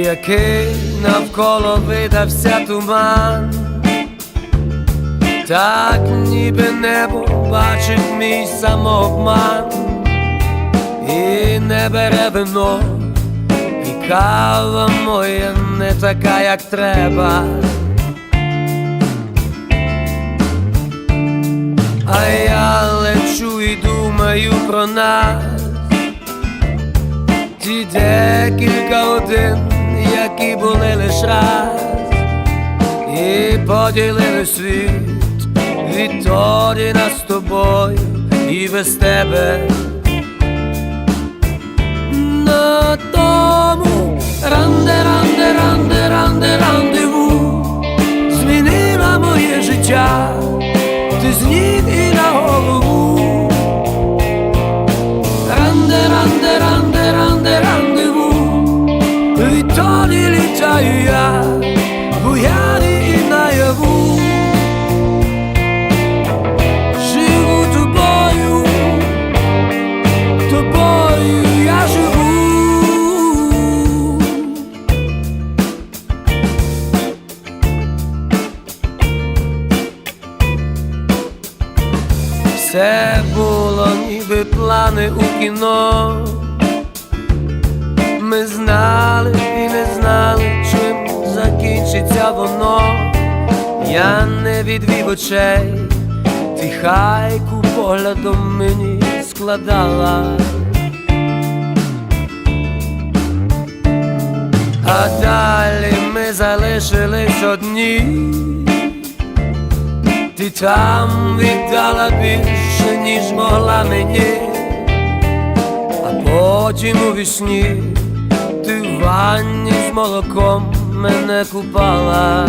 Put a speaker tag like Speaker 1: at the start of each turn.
Speaker 1: який навколо видався туман, так ніби небо бачить мій самообман, і не бере вино, і кава моя не така, як треба. А я лечу і думаю про нас. Ті декілька годин, які були лиш раз І поділили світ. Відтоді нас з тобою і без тебе Все було ніби плани у кіно. Ми знали і не знали, чим закінчиться воно. Я не відвів очей, ти хайку поглядом мені складала. А далі ми залишились одні. Ти там віддала більше, ніж могла мені, а потім у вісні ти в ванні з молоком мене купала.